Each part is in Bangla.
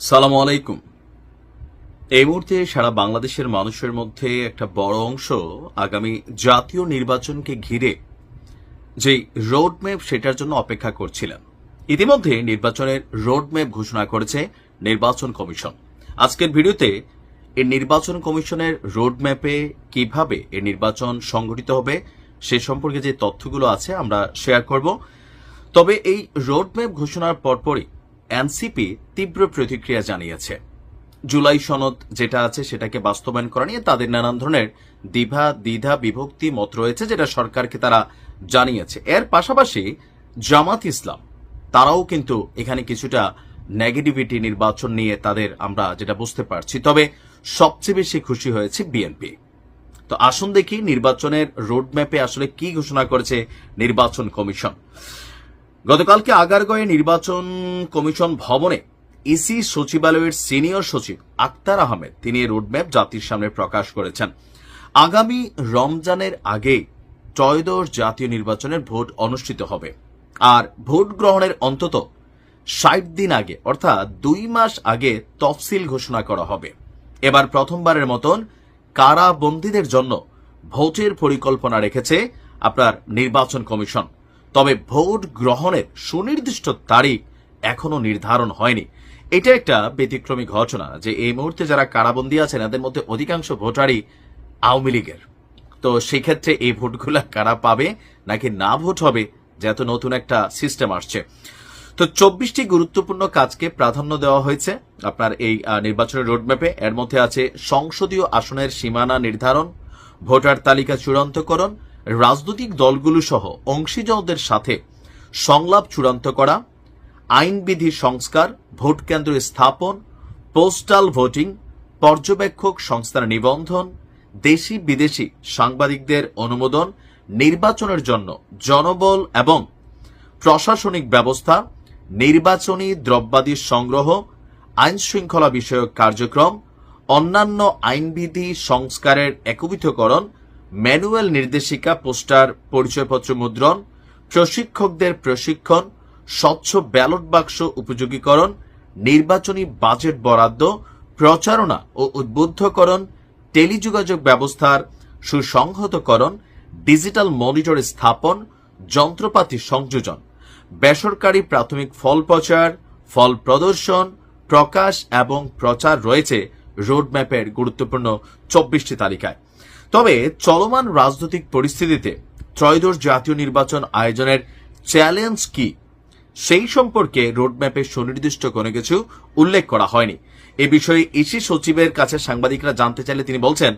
সালাম আলাইকুম। এই মুহূর্তে সারা বাংলাদেশের মানুষের মধ্যে একটা বড় অংশ আগামী জাতীয় নির্বাচনকে ঘিরে যে রোডম্যাপ সেটার জন্য অপেক্ষা করছিলেন। ইতিমধ্যে নির্বাচনের রোডম্যাপ ঘোষণা করেছে নির্বাচন কমিশন। আজকের ভিডিওতে এই নির্বাচন কমিশনের রোডম্যাপে কীভাবে এই নির্বাচন সংগঠিত হবে সে সম্পর্কে যে তথ্যগুলো আছে আমরা শেয়ার করব। তবে এই রোডম্যাপ ঘোষণার পরপরই এনসিপি তীব্র প্রতিক্রিয়া জানিয়েছে। জুলাই সনদ যেটা আছে সেটাকে বাস্তবায়ন করা নিয়ে তাদের নানান ধরনের দ্বিধা দ্বিধা, বিভক্তি, মত রয়েছে যেটা সরকারকে তারা জানিয়েছে। এর পাশাপাশি জামাত ইসলাম, তারাও কিন্তু এখানে কিছুটা নেগেটিভিটি নির্বাচন নিয়ে তাদের আমরা যেটা বুঝতে পারছি। তবে সবচেয়ে বেশি খুশি হয়েছে বিএনপি তো আসুন দেখি নির্বাচনের রোডম্যাপে আসলে কি ঘোষণা করেছে নির্বাচন কমিশন। গতকালকে আগারগয়ে নির্বাচন কমিশন ভবনে ইসি সচিবালয়ের সিনিয়র সচিব আক্তার আহমেদ, তিনি রোডম্যাপ জাতির সামনে প্রকাশ করেছেন। আগামী রমজানের আগে ত্রয়োদশ জাতীয় নির্বাচনের ভোট অনুষ্ঠিত হবে। আর ভোট গ্রহণের অন্তত ষাট দিন আগে, অর্থাৎ দুই মাস আগে তফসিল ঘোষণা করা হবে। এবার প্রথমবারের মতন কারাবন্দীদের জন্য ভোটের পরিকল্পনা রেখেছে আপনার নির্বাচন কমিশন। তবে ভোট গ্রহণের সুনির্দিষ্ট তারিখ এখনও নির্ধারণ হয়নি। এটা একটা ব্যতিক্রমী ঘটনা যে এই মুহূর্তে যারা কারাবন্দী আছেন, এদের মধ্যে অধিকাংশ ভোটারই আওয়ামী লীগের। তো সেক্ষেত্রে এই ভোটগুলা কারা পাবে, নাকি না ভোট হবে যেহেতু নতুন একটা সিস্টেম আসছে। তো চব্বিশটি গুরুত্বপূর্ণ কাজকে প্রাধান্য দেওয়া হয়েছে। আপনার এই নির্বাচনের রোডম্যাপে এর মধ্যে আছে সংসদীয় আসনের সীমানা নির্ধারণ, ভোটার তালিকা চূড়ান্তকরণ রাজনৈতিক দলগুলো সহ অংশীজনদের সাথে সংলাপ চূড়ান্ত করা, আইনবিধি সংস্কার, ভোট কেন্দ্র স্থাপন, পোস্টাল ভোটিং, পর্যবেক্ষক সংস্থার নিবন্ধন, দেশি বিদেশি সাংবাদিকদের অনুমোদন, নির্বাচনের জন্য জনবল এবং প্রশাসনিক ব্যবস্থা, নির্বাচনী দ্রব্যাদি সংগ্রহ আইন শৃঙ্খলা বিষয়ক কার্যক্রম, অন্যান্য আইনবিধি সংস্কারের একীভূতকরণ ম্যানুয়াল নির্দেশিকা, পোস্টার, পরিচয়পত্র মুদ্রণ, প্রশিক্ষকদের প্রশিক্ষণ, স্বচ্ছ ব্যালট বাক্স উপযোগীকরণ, নির্বাচনী বাজেট বরাদ্দ, প্রচারণা ও উদ্বুদ্ধকরণ, টেলিযোগাযোগ ব্যবস্থার সুসংহতকরণ, ডিজিটাল মনিটর স্থাপন, যন্ত্রপাতি সংযোজন, বেসরকারি প্রাথমিক ফল প্রচার, ফল প্রদর্শন, প্রকাশ এবং প্রচার রয়েছে। রোডম্যাপের গুরুত্বপূর্ণ চব্বিশটি তালিকায়। তবে চলমান রাজনৈতিক পরিস্থিতিতে ত্রয়োদশ জাতীয় নির্বাচন আয়োজনের চ্যালেঞ্জ কি, সেই সম্পর্কে রোডম্যাপে সুনির্দিষ্ট কোনো কিছু উল্লেখ করা হয়নি। এ বিষয়ে ইসি সচিবের কাছে সাংবাদিকরা জানতে চাইলে তিনি বলছেন,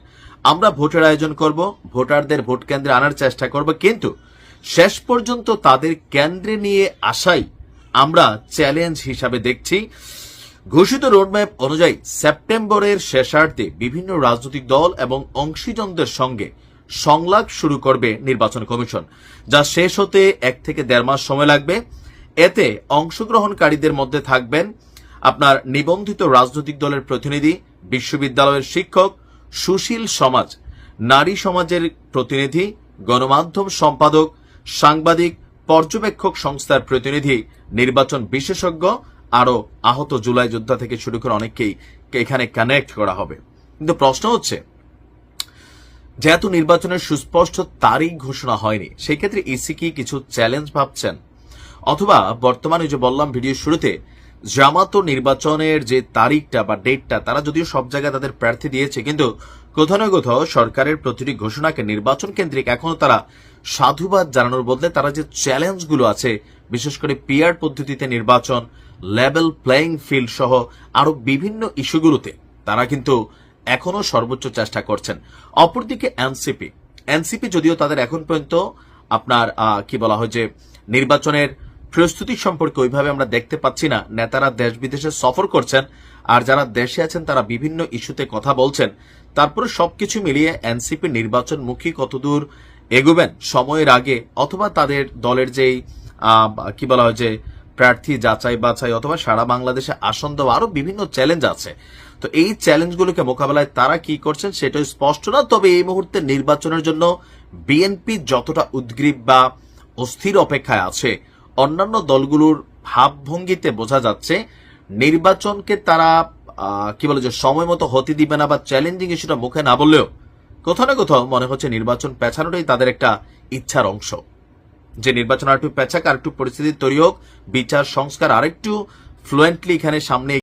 আমরা ভোটের আয়োজন করব, ভোটারদের ভোট কেন্দ্রে আনার চেষ্টা করব, কিন্তু শেষ পর্যন্ত তাদের কেন্দ্রে নিয়ে আসাই আমরা চ্যালেঞ্জ হিসাবে দেখছি। ঘোষিত রোডম্যাপ অনুযায়ী সেপ্টেম্বরের শেষার্ধে বিভিন্ন রাজনৈতিক দল এবং অংশীজনদের সঙ্গে সংলাপ শুরু করবে নির্বাচন কমিশন, যা শেষ হতে এক থেকে দেড় মাস সময় লাগবে। এতে অংশগ্রহণকারীদের মধ্যে থাকবেন আপনার নিবন্ধিত রাজনৈতিক দলের প্রতিনিধি, বিশ্ববিদ্যালয়ের শিক্ষক, সুশীল সমাজ, নারী সমাজের প্রতিনিধি, গণমাধ্যম সম্পাদক, সাংবাদিক, পর্যবেক্ষক সংস্থার প্রতিনিধি, নির্বাচন বিশেষজ্ঞ আরও আহত জুলাই যোদ্ধা থেকে শুরু করে অনেককেই এখানে কানেক্ট করা হবে। কিন্তু প্রশ্ন হচ্ছে, যেহেতু নির্বাচনের সুস্পষ্ট তারিখ ঘোষণা হয়নি সেই ক্ষেত্রে ইসি কি কিছু চ্যালেঞ্জ ভাবছেন? অথবা বর্তমানে যে বললাম ভিডিও শুরুতে, জামাত নির্বাচনের যে তারিখটা বা ডেটটা তারা যদিও সব জায়গায় তাদের প্রার্থী দিয়েছে, কিন্তু কোথাও না কোথাও সরকারের প্রতিটি ঘোষণাকে নির্বাচন কেন্দ্রিক এখনও তারা সাধুবাদ জানানোর বদলে তারা যে চ্যালেঞ্জগুলো আছে, বিশেষ করে পিয়ার পদ্ধতিতে নির্বাচন লেভেল প্লেয়িং ফিল্ড সহ আরও বিভিন্ন ইস্যুগুলোতে, তারা কিন্তু এখনও সর্বোচ্চ চেষ্টা করছেন। অপরদিকে এনসিপি এনসিপি যদিও তাদের এখন পর্যন্ত আপনার কি বলা হয় যে নির্বাচনের প্রস্তুতি সম্পর্কে ওইভাবে আমরা দেখতে পাচ্ছি না। নেতারা দেশ বিদেশে সফর করছেন, আর যারা দেশে আছেন তারা বিভিন্ন ইস্যুতে কথা বলছেন। তারপরে সবকিছু মিলিয়ে এনসিপি নির্বাচনমুখী কতদূর এগোবেন সময়ের আগে, অথবা তাদের দলের যেই কি বলা হয় যে, প্রার্থী যাচাই বাছাই, অথবা সারা বাংলাদেশে আসন দেওয়া আরও বিভিন্ন চ্যালেঞ্জ আছে। তো এই চ্যালেঞ্জগুলোকে মোকাবেলায় তারা কি করছেন সেটা স্পষ্ট না, তবে এই মুহূর্তে নির্বাচনের জন্য বিএনপি যতটা উদ্গ্রীব বা অস্থির অপেক্ষায় আছে অন্যান্য দলগুলোর ভাবভঙ্গিতে বোঝা যাচ্ছে নির্বাচনকে তারা কি বলে যে সময় মতো হতে দিবে না বা চ্যালেঞ্জিং ইস্যুটা মুখে না বললেও কোথাও না কোথাও মনে হচ্ছে নির্বাচন পেছানোটাই তাদের একটা ইচ্ছার অংশ। যে নির্বাচন আরেকটু পেছাক আরেকটু পরিস্থিতি তৈরি হোক, বিচার, সংস্কার আরেকটু ফ্লুয়েন্টলি এখানে সামনে